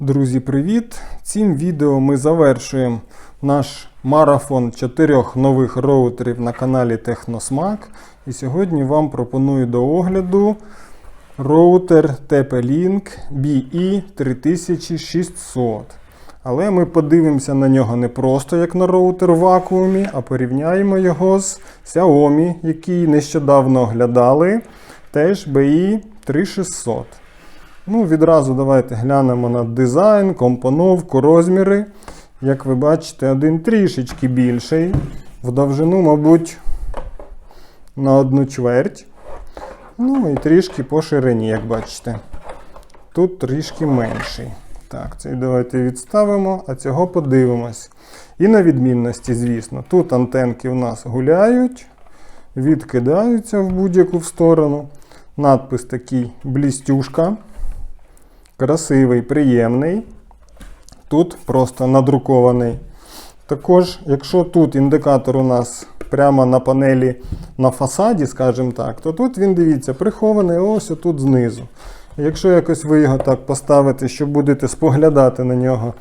Друзі, привіт! Цим відео ми завершуємо наш марафон чотирьох нових роутерів на каналі Техносмак. І сьогодні вам пропоную до огляду роутер TP-Link BE 3600. Але ми подивимося на нього не просто як на роутер в вакуумі, а порівняємо його з Xiaomi, який нещодавно оглядали, теж BE 3600. Ну, відразу давайте глянемо на дизайн, компоновку, розміри. Як ви бачите, один трішечки більший. В довжину, мабуть, на одну чверть. Ну і трішки по ширині, як бачите. Тут трішки менший. Так, цей давайте відставимо, а цього подивимось. І на відмінності, звісно, тут антенки у нас гуляють, відкидаються в будь-яку сторону. Надпис такий блістюшка. Красивий, приємний. Тут просто надрукований. Також, якщо тут індикатор у нас прямо на панелі на фасаді, скажімо так, то тут він, дивіться, прихований ось отут знизу. Якщо якось ви його так поставите, що будете споглядати на нього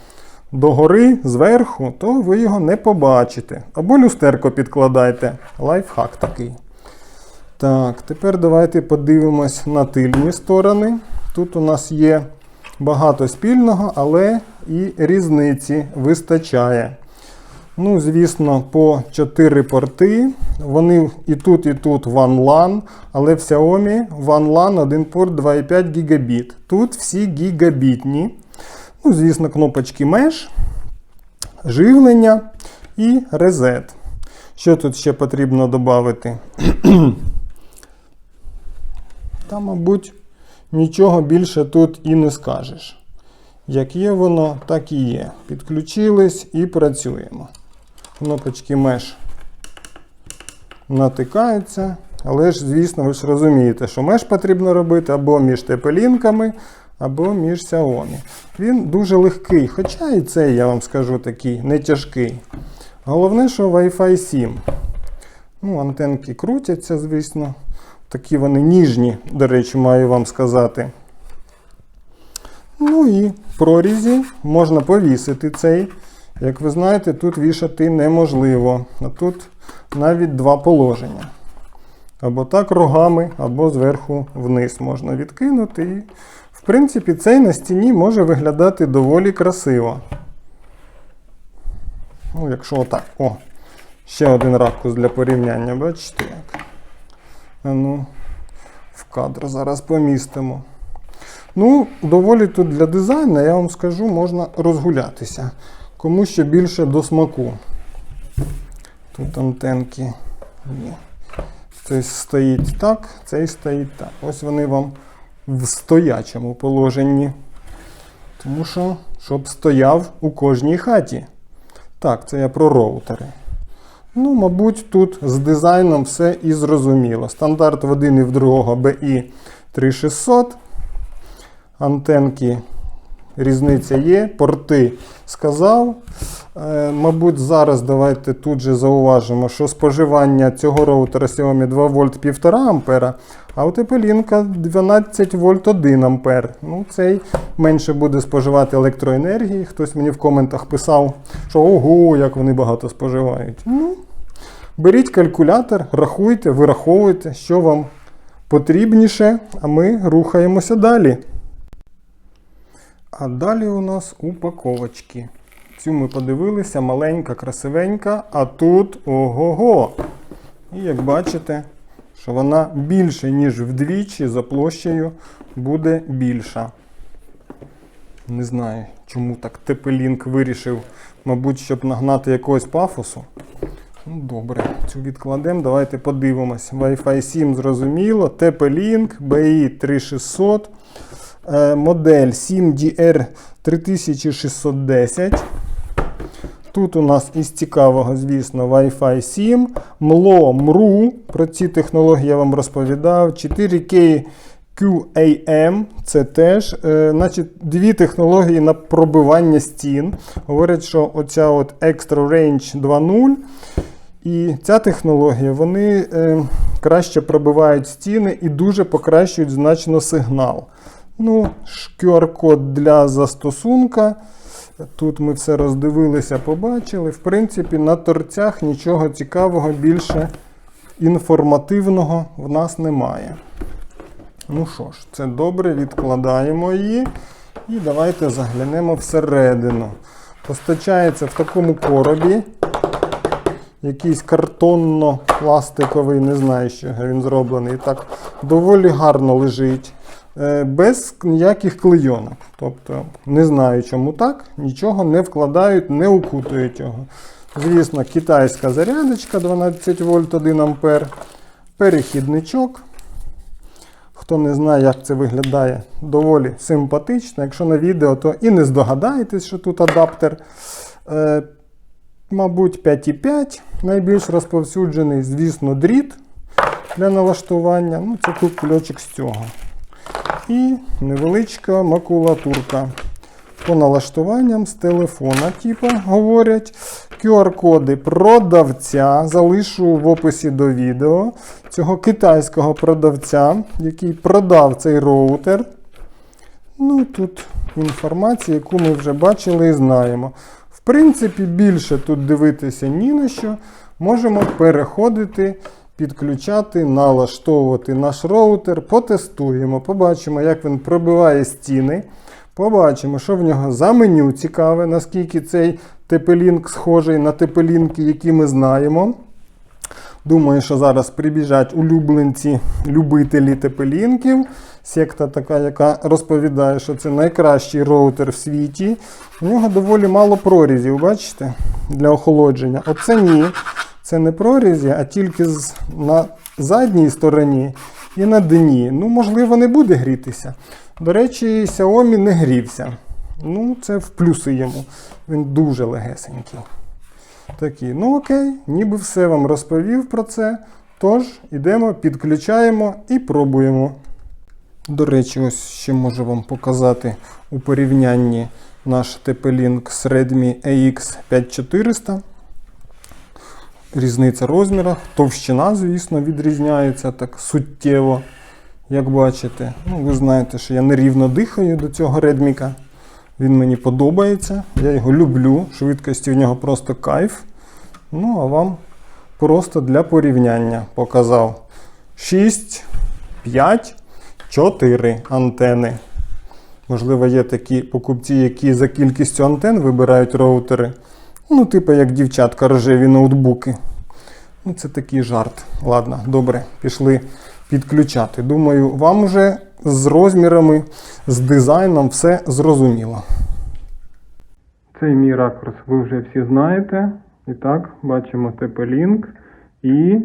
догори, зверху, то ви його не побачите. Або люстерко підкладайте. Лайфхак такий. Так, тепер давайте подивимось на тильні сторони. Тут у нас є багато спільного, але і різниці вистачає. Ну, звісно, по 4 порти. Вони і тут, і тут WAN LAN, але в Xiaomi WAN LAN один порт 2,5 гігабіт. Тут всі гігабітні. Ну, звісно, кнопочки Mesh, живлення і резет. Що тут ще потрібно додати? Та, мабуть, нічого більше тут і не скажеш. Як є воно, так і є. Підключились і працюємо. Кнопочки Mesh натикаються. Але ж, звісно, ви ж розумієте, що меш потрібно робити або між тепелінками, або між Xiaomi. Він дуже легкий, хоча і цей, я вам скажу, такий не тяжкий. Головне, що Wi-Fi 7. Ну, антенки крутяться, звісно. Такі вони ніжні, до речі, маю вам сказати. Ну і в прорізі можна повісити цей. Як ви знаєте, тут вішати неможливо. А тут навіть два положення. Або так рогами, або зверху вниз можна відкинути. І, в принципі, цей на стіні може виглядати доволі красиво. Ну, якщо отак. О, ще один ракурс для порівняння, бачите як? Ну, в кадр зараз помістимо. Ну, доволі тут для дизайну, я вам скажу, можна розгулятися. Кому що більше до смаку. Тут антенки є. Цей стоїть так, цей стоїть так. Ось вони вам в стоячому положенні. Тому що, щоб стояв у кожній хаті. Так, це я про роутери. Ну, мабуть, тут з дизайном все і зрозуміло. Стандарт в один і в другого BI 3600. Антенки різниця є. Порти сказав. Е, мабуть, зараз давайте тут же зауважимо, що споживання цього роутера Xiaomi 2 вольт 1,5 А, а у Тепелінка 12 вольт 1 А. Ну, цей менше буде споживати електроенергії. Хтось мені в коментах писав, що ого, як вони багато споживають. Ну, беріть калькулятор, рахуйте, вираховуйте, що вам потрібніше, а ми рухаємося далі. А далі у нас упаковочки. Цю ми подивилися, маленька, красивенька, а тут ого-го. І як бачите, що вона більше, ніж вдвічі за площею буде більша. Не знаю, чому так Тепелінк вирішив, мабуть, щоб нагнати якогось пафосу. Ну, добре, цю відкладемо. Давайте подивимось. Wi-Fi 7 зрозуміло. TP-Link, BI 3600. Е, модель 7DR 3610. Тут у нас із цікавого, звісно, Wi-Fi 7, MLO, MRU. Про ці технології я вам розповідав. 4K QAM. Це теж е, значить, дві технології на пробивання стін. Говорять, що оця от Extra Range 2.0. І ця технологія вони е, краще пробивають стіни і дуже покращують значно сигнал. Ну, QR-код для застосунка. Тут ми все роздивилися, побачили. В принципі, на торцях нічого цікавого більше інформативного в нас немає. Ну що ж, це добре, відкладаємо її. І давайте заглянемо всередину. Постачається в такому коробі. Якийсь картонно-пластиковий, не знаю, чого він зроблений. Так доволі гарно лежить. Е, Без ніяких клейонок. Тобто, не знаю, чому так, нічого не вкладають, не укутують його. Звісно, китайська зарядочка 12 вольт 1 ампер. Перехідничок. Хто не знає, як це виглядає, доволі симпатично. Якщо на відео, то і не здогадаєтесь, що тут адаптер. Е, мабуть, 5,5 найбільш розповсюджений, звісно, дріт для налаштування. Ну, це тут ключик з цього. І невеличка макулатурка. По налаштуванням з телефона, типу, говорять. QR-коди продавця. Залишу в описі до відео цього китайського продавця, який продав цей роутер. Ну, тут інформація, яку ми вже бачили і знаємо. В принципі, більше тут дивитися ні на що. Можемо переходити, підключати, налаштовувати наш роутер, потестуємо, побачимо, як він пробиває стіни. Побачимо, що в нього за меню цікаве, наскільки цей TP-Link схожий на TP-Link, які ми знаємо. Думаю, що зараз прибіжать улюбленці, любителі TP-Linkів. Секта така, яка розповідає, що це найкращий роутер в світі. У нього доволі мало прорізів, бачите, для охолодження. Оце ні. Це не прорізі, а тільки на задній стороні і на дні. Ну, можливо, не буде грітися. До речі, Xiaomi не грівся. Ну, це в плюси йому. Він дуже легесенький. Такий, ну окей, ніби все вам розповів про це. Тож, ідемо, підключаємо і пробуємо. До речі, ось ще можу вам показати у порівнянні наш TP-Link з Redmi AX5400. Різниця в розмірах, товщина, звісно, відрізняється так суттєво, як бачите. Ну, ви знаєте, що я нерівно дихаю до цього редміка. Він мені подобається, я його люблю. Швидкості в нього просто кайф. Ну, а вам просто для порівняння показав 6, 5, 4 антени. Можливо, є такі покупці, які за кількістю антен вибирають роутери. Ну, типу, як дівчатка рожеві ноутбуки. Ну, це такий жарт. Ладно, добре, пішли підключати. Думаю, вам вже з розмірами, з дизайном все зрозуміло. Цей мій ракурс ви вже всі знаєте. І так, бачимо TP-Link і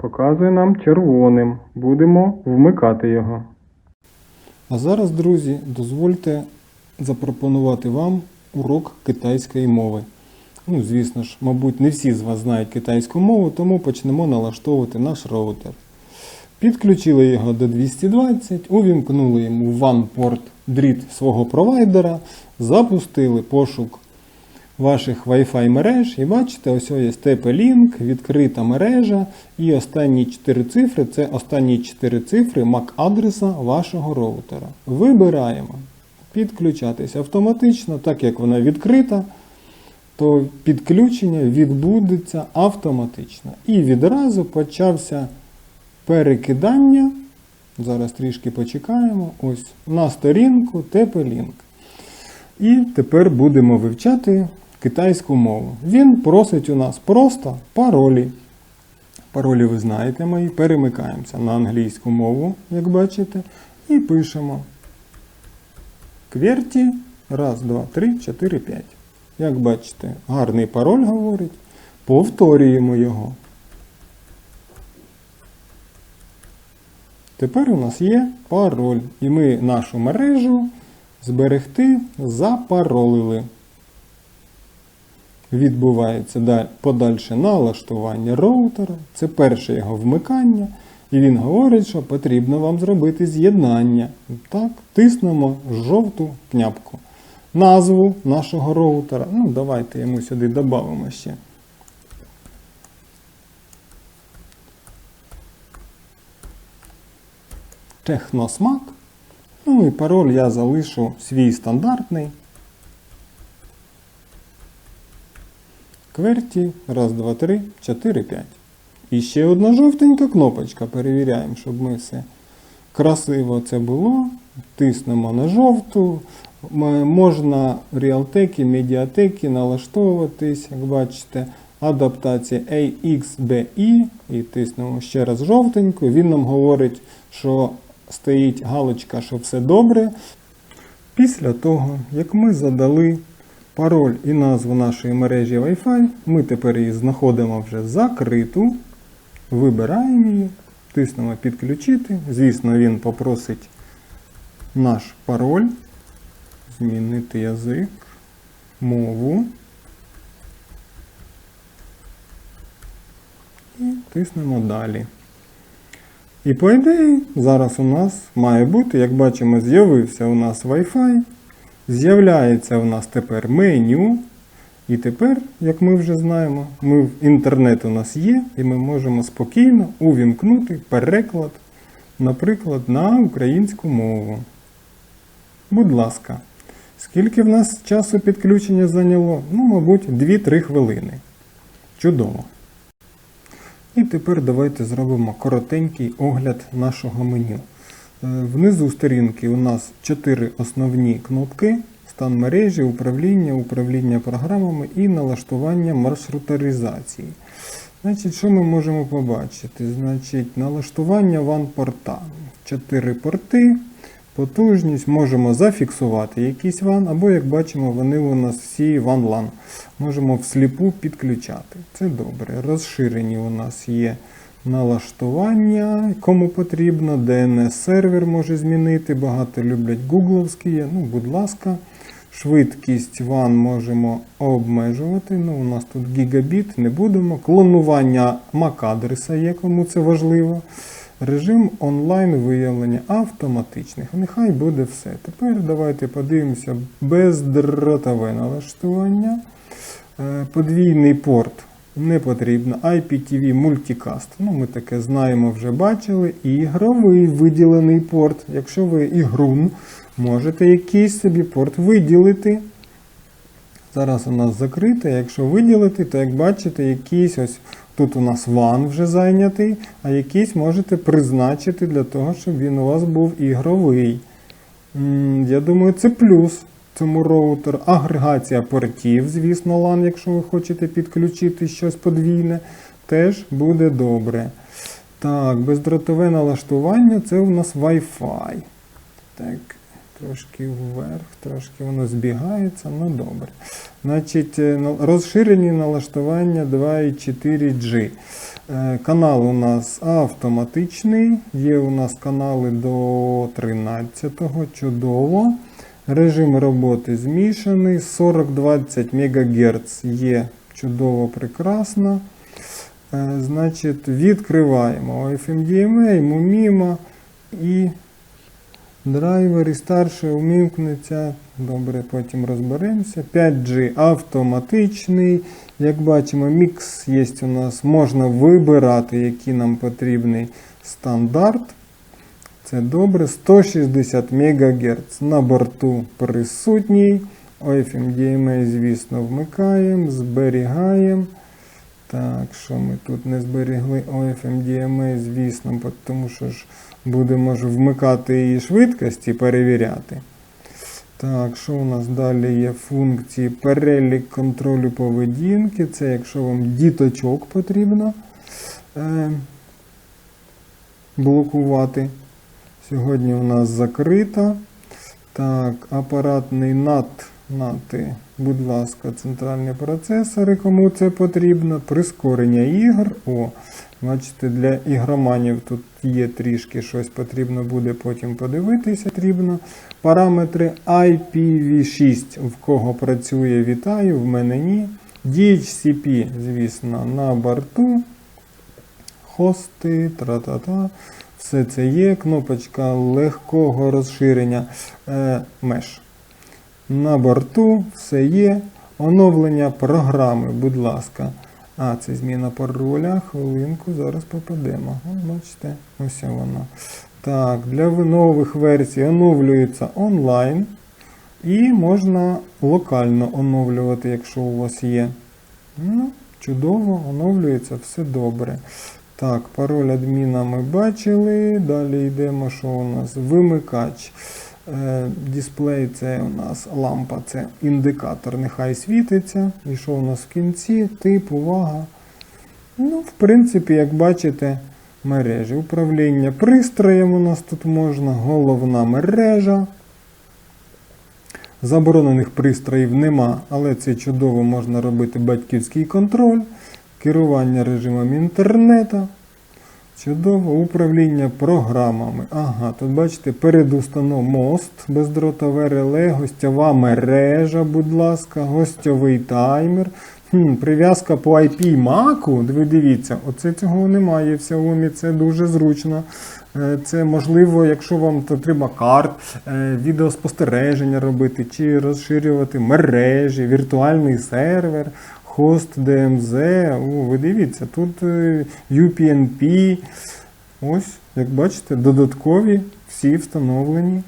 показує нам червоним. Будемо вмикати його. А зараз, друзі, дозвольте запропонувати вам урок китайської мови. Ну, звісно ж, мабуть, не всі з вас знають китайську мову, тому почнемо налаштовувати наш роутер. Підключили його до 220, увімкнули йому в OnePort дріт свого провайдера, запустили пошук ваших Wi-Fi мереж. І бачите, ось є TP-Link, відкрита мережа. І останні 4 цифри це останні 4 цифри MAC-адреса вашого роутера. Вибираємо підключатися автоматично, так як вона відкрита то підключення відбудеться автоматично. І відразу почався перекидання. Зараз трішки почекаємо. Ось на сторінку TP-Link. І тепер будемо вивчати китайську мову. Він просить у нас просто паролі. Паролі ви знаєте мої. Перемикаємося на англійську мову, як бачите, і пишемо кверті. Раз, два, три, чотири, п'ять. Як бачите, гарний пароль говорить. Повторюємо його. Тепер у нас є пароль. І ми нашу мережу зберегти запаролили. Відбувається подальше налаштування роутера. Це перше його вмикання. І він говорить, що потрібно вам зробити з'єднання. Так, тиснемо жовту кнопку назву нашого роутера. Ну, давайте йому сюди додамо ще. Техносмак. Ну і пароль я залишу свій стандартний. Кверті, раз, два, три, чотири, п'ять. І ще одна жовтенька кнопочка. Перевіряємо, щоб ми все красиво це було. Тиснемо на жовту. Можна ріалтеки, медіатеки налаштовуватись, як бачите, адаптація AXBI. І тиснемо ще раз жовтеньку. Він нам говорить, що стоїть галочка, що все добре. Після того, як ми задали пароль і назву нашої мережі Wi-Fi, ми тепер її знаходимо вже закриту, вибираємо її, тиснемо підключити. Звісно, він попросить наш пароль, змінити язик, мову. І тиснемо далі. І по ідеї, зараз у нас має бути, як бачимо, з'явився у нас Wi-Fi, з'являється у нас тепер меню. І тепер, як ми вже знаємо, ми, інтернет у нас є, і ми можемо спокійно увімкнути переклад, наприклад, на українську мову. Будь ласка, скільки в нас часу підключення зайняло? Ну, мабуть, 2-3 хвилини. Чудово. І тепер давайте зробимо коротенький огляд нашого меню. Е, Внизу сторінки у нас 4 основні кнопки: стан мережі, управління, управління програмами і налаштування маршрутаризації. Значить, що ми можемо побачити? Значить, налаштування ван-порта. 4 порти, потужність, можемо зафіксувати якийсь ван, або, як бачимо, вони у нас всі ван-лан. Можемо всліпу підключати. Це добре. Розширені у нас є налаштування, кому потрібно. DNS-сервер може змінити. Багато люблять гугловські. Ну, будь ласка. Швидкість ван можемо обмежувати. Ну, у нас тут гігабіт, не будемо. Клонування MAC-адреса є, кому це важливо. Режим онлайн виявлення автоматичних. Нехай буде все. Тепер давайте подивимося бездротове налаштування. Е, Подвійний порт не потрібно. IPTV Multicast. Ну, ми таке знаємо, вже бачили. Ігровий виділений порт. Якщо ви ігрун, можете якийсь собі порт виділити. Зараз у нас закрите. Якщо виділити, то як бачите, якийсь ось тут у нас ван вже зайнятий, а якийсь можете призначити для того, щоб він у вас був ігровий. Я думаю, це плюс цьому роутеру. Агрегація портів, звісно, LAN, якщо ви хочете підключити щось подвійне, теж буде добре. Так, бездротове налаштування це у нас Wi-Fi. Так, трошки вверх, трошки воно збігається, ну добре. Значить, е, розширені налаштування 2.4G. Е, Канал у нас автоматичний, є у нас канали до 13-го, чудово. Режим роботи змішаний, 40-20 МГц є чудово, прекрасно. Е, Значить, відкриваємо FMDMA, MUMIMA і драйвер і старше умімкнеться. Добре, потім розберемося. 5G автоматичний. Як бачимо, мікс є у нас. Можна вибирати, який нам потрібний стандарт. Це добре. 160 МГц на борту присутній. OFMDMA, звісно, вмикаємо, зберігаємо. Так, що ми тут не зберегли OFMDMA, звісно, тому що ж будемо ж вмикати її швидкості, перевіряти. Так, що у нас далі є функції перелік контролю поведінки. Це якщо вам діточок потрібно е, блокувати. Сьогодні у нас закрита. Так, апаратний NAT, NAT, будь ласка, центральні процесори, кому це потрібно. Прискорення ігр. О, бачите, для ігроманів тут є трішки щось потрібно буде потім подивитися. Потрібно. Параметри IPv6, в кого працює, вітаю, в мене ні. DHCP, звісно, на борту. Хости, тра-та-та. Все це є. Кнопочка легкого розширення е, меж. На борту все є. Оновлення програми, будь ласка. А, це зміна пароля. Хвилинку, зараз попадемо. О, бачите, ось воно. Так, для нових версій оновлюється онлайн. І можна локально оновлювати, якщо у вас є. Ну, чудово, оновлюється, все добре. Так, пароль адміна ми бачили. Далі йдемо, що у нас? Вимикач. Е, дисплей це у нас лампа, це індикатор, нехай світиться. І що у нас в кінці? Тип, увага. Ну, в принципі, як бачите, мережі. Управління пристроєм у нас тут можна, головна мережа. Заборонених пристроїв нема, але це чудово можна робити батьківський контроль, керування режимом інтернету. Чудово, управління програмами. Ага, тут бачите, передустанов мост, бездротове реле, гостьова мережа, будь ласка, гостьовий таймер. Хм, прив'язка по IP маку. Ви дивіться, оце цього немає в Xiaomi, це дуже зручно. Е, Це можливо, якщо вам потрібно карт, е, відеоспостереження робити, чи розширювати мережі, віртуальний сервер, хост DMZ. О, ви дивіться, тут е, UPnP. Ось, як бачите, додаткові всі встановлені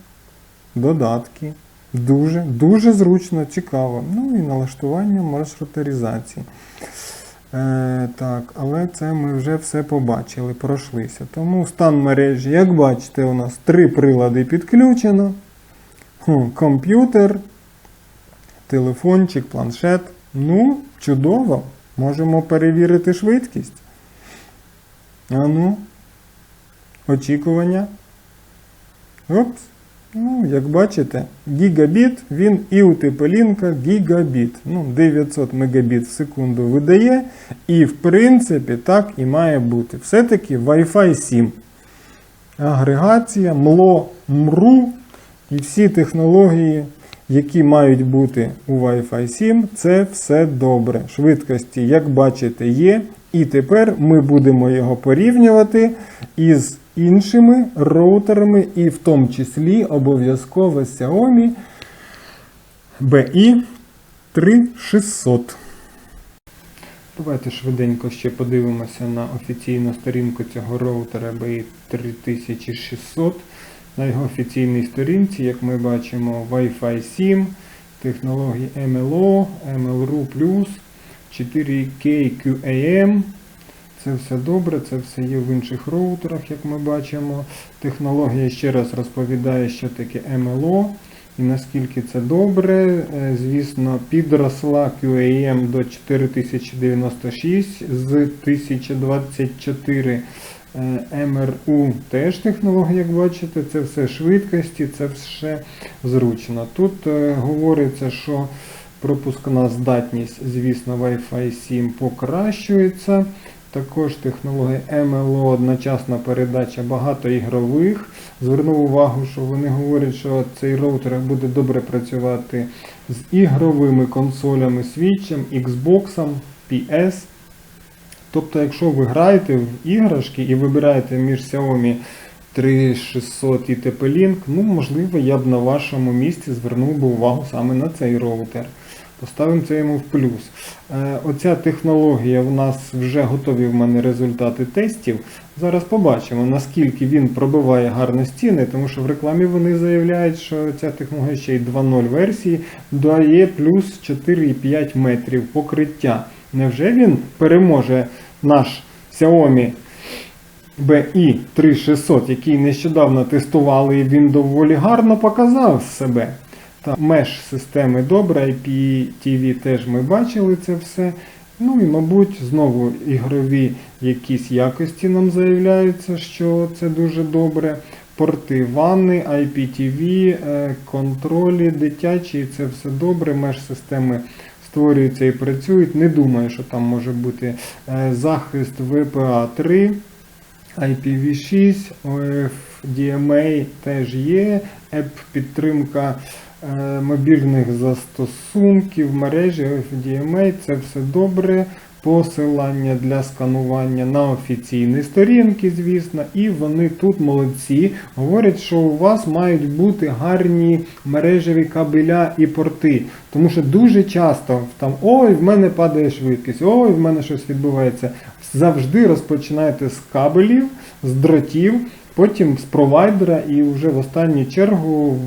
додатки. Дуже, дуже зручно, цікаво. Ну і налаштування маршрутизації. Е, так, але це ми вже все побачили, пройшлися. Тому стан мережі, як бачите, у нас три прилади підключено. Комп'ютер, телефончик, планшет. Ну, чудово. Можемо перевірити швидкість. А ну, очікування. Опс. Ну, як бачите, гігабіт, він і у Тепелінка гігабіт. Ну, 900 мегабіт в секунду видає. І в принципі так і має бути. Все-таки Wi-Fi 7. Агрегація, МЛО, МРУ і всі технології, які мають бути у Wi-Fi 7, це все добре. Швидкості, як бачите, є. І тепер ми будемо його порівнювати із іншими роутерами, і в тому числі обов'язково Xiaomi BI 3600. Давайте швиденько ще подивимося на офіційну сторінку цього роутера BI 3600. На його офіційній сторінці, як ми бачимо, Wi-Fi 7, технології MLO, MLRU+, 4K QAM. Це все добре, це все є в інших роутерах, як ми бачимо. Технологія ще раз розповідає, що таке MLO і наскільки це добре. Е, Звісно, підросла QAM до 4096 з 1024 Е, MRU теж технологія, як бачите, це все швидкості, це все зручно. Тут е, говориться, що пропускна здатність, звісно, Wi-Fi 7 покращується. Також технологія MLO, одночасна передача багатоігрових. Звернув увагу, що вони говорять, що цей роутер буде добре працювати з ігровими консолями Switch, Xbox, PS. Тобто, якщо ви граєте в іграшки і вибираєте між Xiaomi 3600 і TP-Link, ну, можливо, я б на вашому місці звернув би увагу саме на цей роутер. Поставимо це йому в плюс. Е, Оця технологія в нас вже готові в мене результати тестів. Зараз побачимо, наскільки він пробиває гарно стіни, тому що в рекламі вони заявляють, що ця технологія ще й 2.0 версії дає плюс 4,5 метрів покриття. Невже він переможе наш Xiaomi BI 3600, який нещодавно тестували, і він доволі гарно показав себе. Меш системи добре, IPTV теж ми бачили це все. Ну і, мабуть, знову ігрові якісь якості нам заявляються, що це дуже добре. Порти ванни, IPTV, е, контролі дитячі, це все добре. Меш системи створюються і працюють. Не думаю, що там може бути е, захист VPA 3. IPv6, OFDMA теж є, еп-підтримка е, мобільних застосунків, мережі OFDMA, це все добре. Посилання для сканування на офіційні сторінки, звісно, і вони тут молодці. Говорять, що у вас мають бути гарні мережеві кабеля і порти. Тому що дуже часто там ой, в мене падає швидкість, ой, в мене щось відбувається. Завжди розпочинайте з кабелів, з дротів. потім з провайдера і вже в останню чергу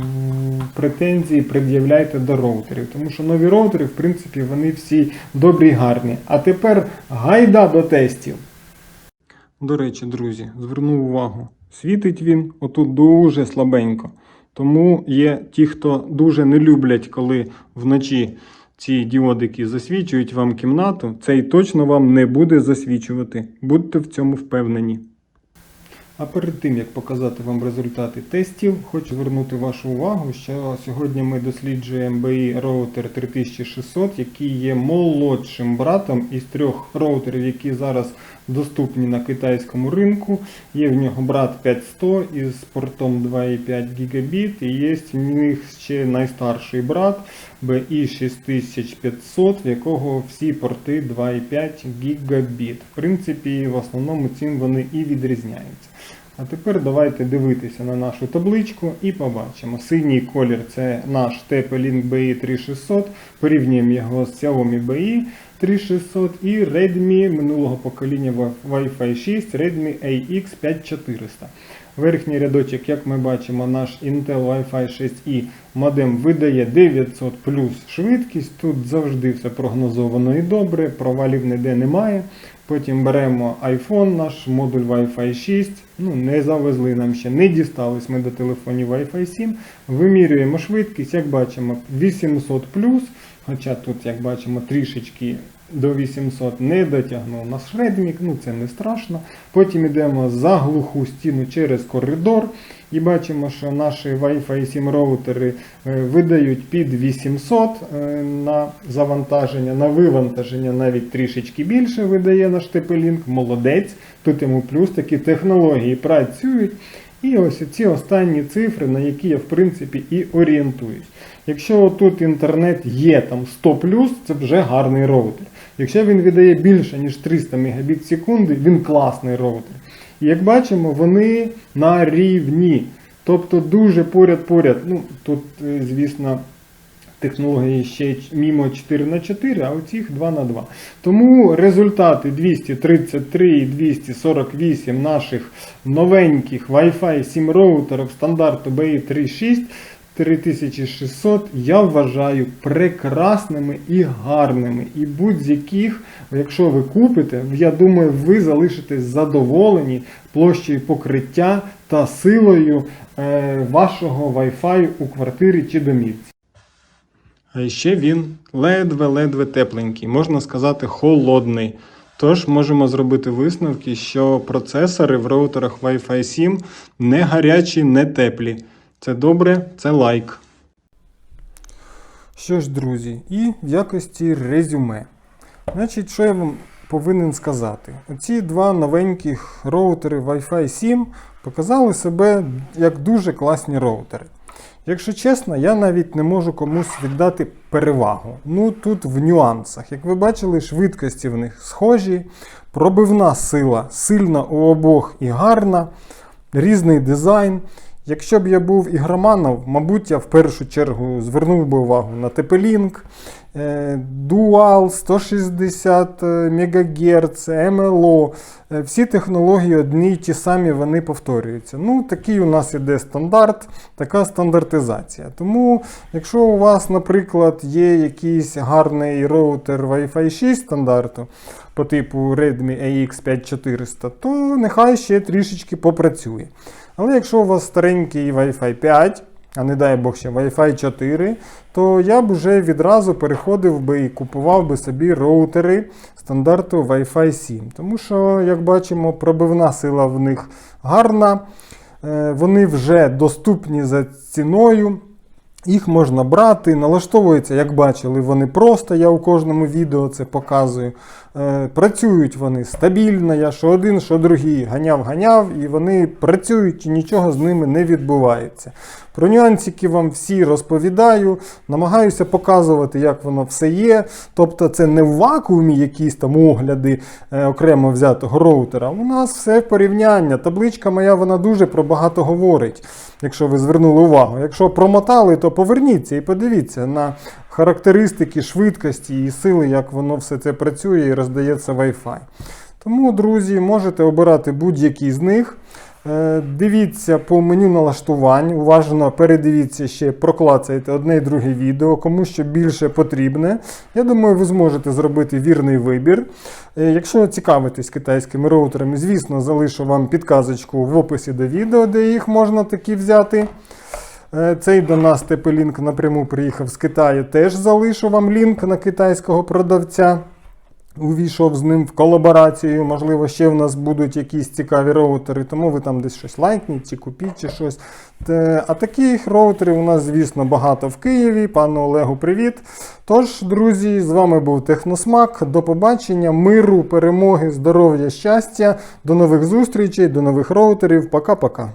претензії пред'являйте до роутерів. Тому що нові роутери, в принципі, вони всі добрі і гарні. А тепер гайда до тестів. До речі, друзі, звернув увагу. Світить він отут дуже слабенько. Тому є ті, хто дуже не люблять, коли вночі ці діодики засвічують вам кімнату. Цей точно вам не буде засвічувати. Будьте в цьому впевнені. А перед тим як показати вам результати тестів, хочу звернути вашу увагу, що сьогодні ми досліджуємо BI роутер 3600, який є молодшим братом із трьох роутерів, які зараз доступні на китайському ринку. Є в нього брат 5100 із портом 2,5 гігабіт, і є в них ще найстарший брат BI 6500, в якого всі порти 2,5 гігабіт. В принципі, в основному цим вони і відрізняються. А тепер давайте дивитися на нашу табличку і побачимо. Синій колір це наш TP-Link BI 3600. Порівнюємо його з Xiaomi BI 3600 і Redmi минулого покоління Wi-Fi 6 Redmi AX 5400. Верхній рядочок, як ми бачимо, наш Intel Wi-Fi 6E модем видає 900 плюс швидкість. Тут завжди все прогнозовано і добре, провалів ніде немає. Потім беремо iPhone, наш модуль Wi-Fi 6. Ну, не завезли нам ще, не дістались ми до телефонів Wi-Fi 7. Вимірюємо швидкість, як бачимо, 800 Хоча тут, як бачимо, трішечки до 800 не дотягнув наш Redmi, ну це не страшно. Потім йдемо за глуху стіну через коридор і бачимо, що наші Wi-Fi 7 роутери е, видають під 800 е, на завантаження, на вивантаження навіть трішечки більше видає наш TP-Link. Молодець. Тут йому плюс такі технології працюють. І ось ці останні цифри, на які я в принципі і орієнтуюсь. Якщо тут інтернет є там 100 це вже гарний роутер. Якщо він віддає більше, ніж 300 Мбіт секунди, він класний роутер. І як бачимо, вони на рівні. Тобто дуже поряд-поряд. Ну, Тут, е, звісно, технології ще мімо 4 на 4 а у цих 2 на 2 Тому результати 233 і 248 наших новеньких Wi-Fi 7 роутерів стандарту BI 3.6 3600 я вважаю прекрасними і гарними. І будь-яких, якщо ви купите, я думаю, ви залишитесь задоволені площею покриття та силою е, вашого Wi-Fi у квартирі чи домівці. А ще він ледве-ледве тепленький, можна сказати, холодний. Тож можемо зробити висновки, що процесори в роутерах Wi-Fi 7 не гарячі, не теплі. Це добре, це лайк. Що ж, друзі, і в якості резюме. Значить, що я вам повинен сказати? Оці два новеньких роутери Wi-Fi 7 показали себе як дуже класні роутери. Якщо чесно, я навіть не можу комусь віддати перевагу. Ну тут в нюансах. Як ви бачили, швидкості в них схожі, пробивна сила сильна у обох і гарна, різний дизайн. Якщо б я був ігроманом, мабуть, я в першу чергу звернув би увагу на TP-Link, Dual 160 МГц, MLO. Всі технології одні й ті самі вони повторюються. Ну, Такий у нас іде стандарт, така стандартизація. Тому, якщо у вас, наприклад, є якийсь гарний роутер Wi-Fi 6 стандарту по типу Redmi AX5400, то нехай ще трішечки попрацює. Але якщо у вас старенький Wi-Fi 5, а не дай Бог ще Wi-Fi 4, то я б вже відразу переходив би і купував би собі роутери стандарту Wi-Fi 7. Тому що, як бачимо, пробивна сила в них гарна, е, вони вже доступні за ціною. Їх можна брати, налаштовуються, як бачили, вони просто, я у кожному відео це показую. Е, працюють вони стабільно, я що один, що другий ганяв-ганяв, і вони працюють і нічого з ними не відбувається. Про нюансики вам всі розповідаю, намагаюся показувати, як воно все є. Тобто це не в вакуумі якісь там огляди е, окремо взятого роутера. У нас все в порівняння. Табличка моя вона дуже про багато говорить, якщо ви звернули увагу. Якщо промотали, то поверніться і подивіться на характеристики швидкості і сили, як воно все це працює і роздається Wi-Fi. Тому, друзі, можете обирати будь-який з них. Е, Дивіться по меню налаштувань, уважно передивіться ще, проклацайте одне і друге відео, кому що більше потрібне. Я думаю, ви зможете зробити вірний вибір. Е, Якщо цікавитесь китайськими роутерами, звісно, залишу вам підказочку в описі до відео, де їх можна такі взяти. Е, Цей до нас TP-Link напряму приїхав з Китаю. Теж залишу вам лінк на китайського продавця. Увійшов з ним в колаборацію. Можливо, ще в нас будуть якісь цікаві роутери, тому ви там десь щось лайкніть чи купіть чи щось. А таких роутерів у нас, звісно, багато в Києві. Пану Олегу, привіт. Тож, друзі, з вами був Техносмак. До побачення, миру, перемоги, здоров'я, щастя. До нових зустрічей, до нових роутерів. Пока-пока.